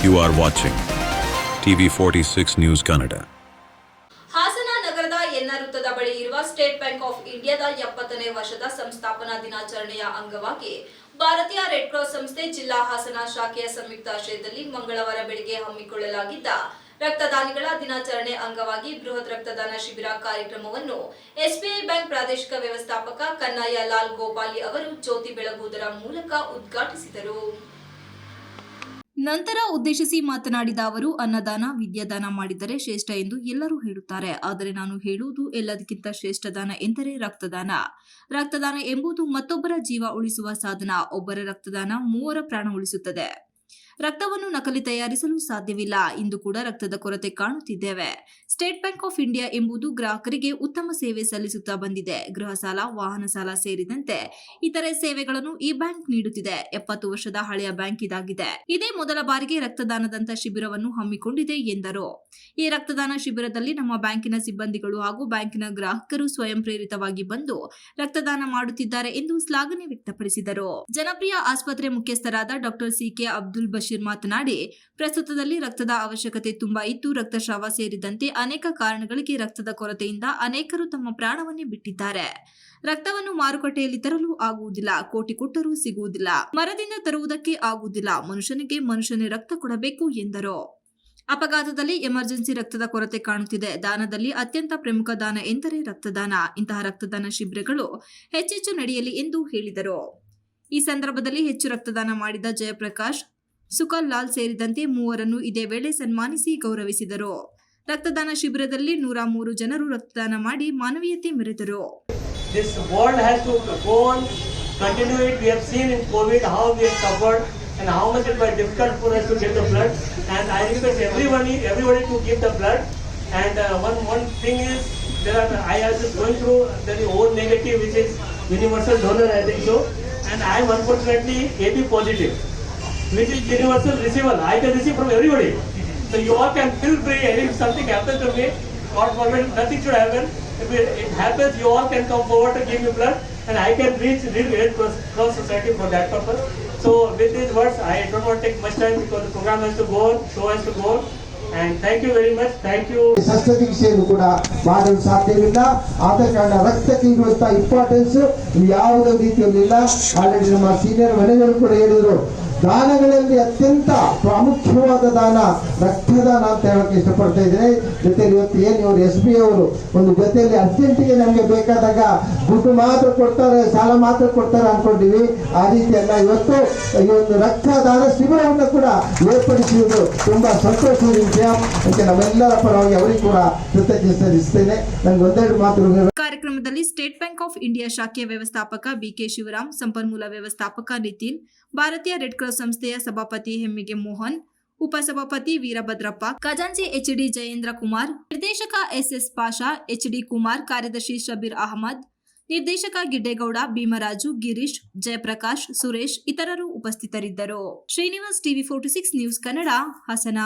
You are watching TV 46 News Kannada. Hassan ನಗರದ ಎನ್ನ ವೃತ್ತದ ಬಳಿ ಇರುವ ಸ್ಟೇಟ್ ಬ್ಯಾಂಕ್ ಆಫ್ ಇಂಡಿಯಾದ ಎಪ್ಪತ್ತನೇ ವರ್ಷದ ಸಂಸ್ಥಾಪನಾ ದಿನಾಚರಣೆಯ ಅಂಗವಾಗಿ ಭಾರತೀಯ ರೆಡ್ ಕ್ರಾಸ್ ಸಂಸ್ಥೆ ಜಿಲ್ಲಾ ಹಾಸನ ಶಾಖೆಯ ಸಂಯುಕ್ತ ಆಶ್ರಯದಲ್ಲಿ ಮಂಗಳವಾರ ಬೆಳಿಗ್ಗೆ ಹಮ್ಮಿಕೊಳ್ಳಲಾಗಿದ್ದ ರಕ್ತದಾನಿಗಳ ದಿನಾಚರಣೆ ಅಂಗವಾಗಿ ಬೃಹತ್ ರಕ್ತದಾನ ಶಿಬಿರ ಕಾರ್ಯಕ್ರಮವನ್ನು ಎಸ್ಬಿಐ ಬ್ಯಾಂಕ್ ಪ್ರಾದೇಶಿಕ ವ್ಯವಸ್ಥಾಪಕ ಕನ್ನಯ್ಯ ಲಾಲ್ ಗೋಪಾಲಿ ಅವರು ಜ್ಯೋತಿ ಬೆಳಗುವುದರ ಮೂಲಕ ಉದ್ಘಾಟಿಸಿದರು ನಂತರ ಉದ್ದೇಶಿಸಿ ಮಾತನಾಡಿದ ಅವರು, ಅನ್ನದಾನ, ವಿದ್ಯಾದಾನ ಮಾಡಿದರೆ ಶ್ರೇಷ್ಠ ಎಂದು ಎಲ್ಲರೂ ಹೇಳುತ್ತಾರೆ. ಆದರೆ ನಾನು ಹೇಳುವುದು ಎಲ್ಲದಕ್ಕಿಂತ ಶ್ರೇಷ್ಠ ದಾನ ಎಂದರೆ ರಕ್ತದಾನ. ರಕ್ತದಾನ ಎಂಬುದು ಮತ್ತೊಬ್ಬರ ಜೀವ ಉಳಿಸುವ ಸಾಧನ. ಒಬ್ಬರ ರಕ್ತದಾನ ಮೂವರ ಪ್ರಾಣ ಉಳಿಸುತ್ತದೆ. ರಕ್ತವನ್ನು ನಕಲಿ ತಯಾರಿಸಲು ಸಾಧ್ಯವಿಲ್ಲ. ಇಂದು ಕೂಡ ರಕ್ತದ ಕೊರತೆ ಕಾಣುತ್ತಿದ್ದೇವೆ. ಸ್ಟೇಟ್ ಬ್ಯಾಂಕ್ ಆಫ್ ಇಂಡಿಯಾ ಎಂಬುದು ಗ್ರಾಹಕರಿಗೆ ಉತ್ತಮ ಸೇವೆ ಸಲ್ಲಿಸುತ್ತಾ ಬಂದಿದೆ. ಗೃಹ ಸಾಲ, ವಾಹನ ಸಾಲ ಸೇರಿದಂತೆ ಇತರೆ ಸೇವೆಗಳನ್ನು ಈ ಬ್ಯಾಂಕ್ ನೀಡುತ್ತಿದೆ. ಎಪ್ಪತ್ತು ವರ್ಷದ ಹಳೆಯ ಬ್ಯಾಂಕ್ ಇದಾಗಿದೆ. ಇದೇ ಮೊದಲ ಬಾರಿಗೆ ರಕ್ತದಾನದಂತ ಶಿಬಿರವನ್ನು ಹಮ್ಮಿಕೊಂಡಿದೆ ಎಂದರು. ಈ ರಕ್ತದಾನ ಶಿಬಿರದಲ್ಲಿ ನಮ್ಮ ಬ್ಯಾಂಕಿನ ಸಿಬ್ಬಂದಿಗಳು ಹಾಗೂ ಬ್ಯಾಂಕಿನ ಗ್ರಾಹಕರು ಸ್ವಯಂ ಪ್ರೇರಿತವಾಗಿ ಬಂದು ರಕ್ತದಾನ ಮಾಡುತ್ತಿದ್ದಾರೆ ಎಂದು ಶ್ಲಾಘನೆ ವ್ಯಕ್ತಪಡಿಸಿದರು. ಜನಪ್ರಿಯ ಆಸ್ಪತ್ರೆ ಮುಖ್ಯಸ್ಥರಾದ ಡಾಕ್ಟರ್ ಸಿಕೆ ಅಬ್ದುಲ್ ಬಶೀರ್ ಮಾತನಾಡಿ, ಪ್ರಸ್ತುತದಲ್ಲಿ ರಕ್ತದ ಅವಶ್ಯಕತೆ ತುಂಬಾ ಇದ್ದು ರಕ್ತಸ್ರಾವ ಸೇರಿದಂತೆ ಅನೇಕ ಕಾರಣಗಳಿಗೆ ರಕ್ತದ ಕೊರತೆಯಿಂದ ಅನೇಕರು ತಮ್ಮ ಪ್ರಾಣವನ್ನೇ ಬಿಟ್ಟಿದ್ದಾರೆ. ರಕ್ತವನ್ನು ಮಾರುಕಟ್ಟೆಯಲ್ಲಿ ತರಲು ಆಗುವುದಿಲ್ಲ, ಕೋಟಿ ಕೊಟ್ಟರೂ ಸಿಗುವುದಿಲ್ಲ. ಮರದಿಂದ ತರುವುದಕ್ಕೆ ಆಗುವುದಿಲ್ಲ, ಮನುಷ್ಯನಿಗೆ ಮನುಷ್ಯನೇ ರಕ್ತ ಕೊಡಬೇಕು ಎಂದರು. ಅಪಘಾತದಲ್ಲಿ ಎಮರ್ಜೆನ್ಸಿ ರಕ್ತದ ಕೊರತೆ ಕಾಣುತ್ತಿದೆ. ದಾನದಲ್ಲಿ ಅತ್ಯಂತ ಪ್ರಮುಖ ದಾನ ಎಂದರೆ ರಕ್ತದಾನ. ಇಂತಹ ರಕ್ತದಾನ ಶಿಬಿರಗಳು ಹೆಚ್ಚೆಚ್ಚು ನಡೆಯಲಿ ಎಂದು ಹೇಳಿದರು. ಈ ಸಂದರ್ಭದಲ್ಲಿ ಹೆಚ್ಚು ರಕ್ತದಾನ ಮಾಡಿದ ಜಯಪ್ರಕಾಶ್ ಸುಕಲ್ ಲಾಲ್ ಸೇರಿದಂತೆ ಮೂವರನ್ನು ಇದೇ ವೇಳೆ ಸನ್ಮಾನಿಸಿ ಗೌರವಿಸಿದರು ರಕ್ತದಾನ ಶಿಬಿರದಲ್ಲಿ ನೂರ ಮೂರು ಜನರು ರಕ್ತದಾನ ಮಾಡಿ ಮಾನವೀಯತೆ ಮೆರೆದರು This world has to go on, continue. We have seen in COVID how we have suffered and how much it was difficult for us to get the blood. And I request everybody, everybody to give the blood. And uh, one one thing is, there are I was just going through the O negative, which is universal donor, I think so. And I am unfortunately AB positive, is universal receiver. I can receive from everybody. So you all can feel free. If something happens to me, God forbid, nothing should happen. If it, it happens, you all can come forward to give me blood, and I can reach real Red Cross, Society for that purpose. So with these words, I don't want to take much time because the program has to go on, show has to go on. You. ಕೂಡ ಮಾಡಲು ಸಾಧ್ಯವಿಲ್ಲ ಆದ ಕಾರಣ ರಕ್ತ ಇರುವಂತಹ importance ಯಾವುದೇ ರೀತಿಯಲ್ಲಿಲ್ಲ already ನಮ್ಮ senior ಮನೆಯವರು ಕೂಡ ಹೇಳಿದ್ರು ದಾನಗಳಲ್ಲಿ ಅತ್ಯಂತ ಪ್ರಾಮುಖ್ಯವಾದ ದಾನ, ರಕ್ತದಾನ ಅಂತ ಹೇಳಕ್ಕೆ ಇಷ್ಟಪಡ್ತಾ ಇದ್ದೇನೆ. ಜೊತೆಯಲ್ಲಿ ಇವತ್ತು ಏನು ಇವರು ಎಸ್ ಬಿ ಅವರು ಒಂದು ಜೊತೆಯಲ್ಲಿ ಅರ್ಜೆಂಟಿಗೆ ನಮಗೆ ಬೇಕಾದಾಗ ದುಡ್ಡು ಮಾತ್ರ ಕೊಡ್ತಾರೆ, ಸಾಲ ಮಾತ್ರ ಕೊಡ್ತಾರೆ ಅನ್ಕೊಂಡಿವಿ ಆ ರೀತಿ ಅಲ್ಲ ಇವತ್ತು ಈ ಒಂದು ರಕ್ತದಾನ ಶಿಬಿರವನ್ನು ಕೂಡ ಏರ್ಪಡಿಸುವುದು ತುಂಬಾ ಸಂತೋಷದ ವಿಷಯ ಅದಕ್ಕೆ ನಮ್ಮೆಲ್ಲರ ಪರವಾಗಿ ಅವರಿಗೆ ಕೂಡ ಕೃತಜ್ಞತೆ ಸಲ್ಲಿಸ್ತೇನೆ. ನನಗೆ ಒಂದೆರಡು ಮಾತು ಕಾರ್ಯಕ್ರಮದಲ್ಲಿ ಸ್ಟೇಟ್ ಬ್ಯಾಂಕ್ ಆಫ್ ಇಂಡಿಯಾ ಶಾಖೆಯ ವ್ಯವಸ್ಥಾಪಕ ಬಿ ಕೆ ಶಿವರಾಮ್, ಸಂಪನ್ಮೂಲ ವ್ಯವಸ್ಥಾಪಕ ನಿತಿನ್ ಭಾರತೀಯ ರೆಡ್ ಕ್ರಾಸ್ ಸಂಸ್ಥೆಯ ಸಭಾಪತಿ ಹೆಮ್ಮಿಗೆ ಮೋಹನ್, ಉಪಸಭಾಪತಿ ವೀರಭದ್ರಪ್ಪ, ಖಜಾಂಚಿ ಎಚ್ಡಿ ಜಯೇಂದ್ರ ಕುಮಾರ್, ನಿರ್ದೇಶಕ ಎಸ್ಎಸ್ ಪಾಷಾ, ಎಚ್ಡಿ ಕುಮಾರ್, ಕಾರ್ಯದರ್ಶಿ ಶಬೀರ್ ಅಹಮದ್, ನಿರ್ದೇಶಕ ಗಿಡ್ಡೇಗೌಡ, ಭೀಮರಾಜು, ಗಿರೀಶ್, ಜಯಪ್ರಕಾಶ್, ಸುರೇಶ್ ಇತರರು ಉಪಸ್ಥಿತರಿದ್ದರು. Srinivas TV forty six news Kannada, Hassan.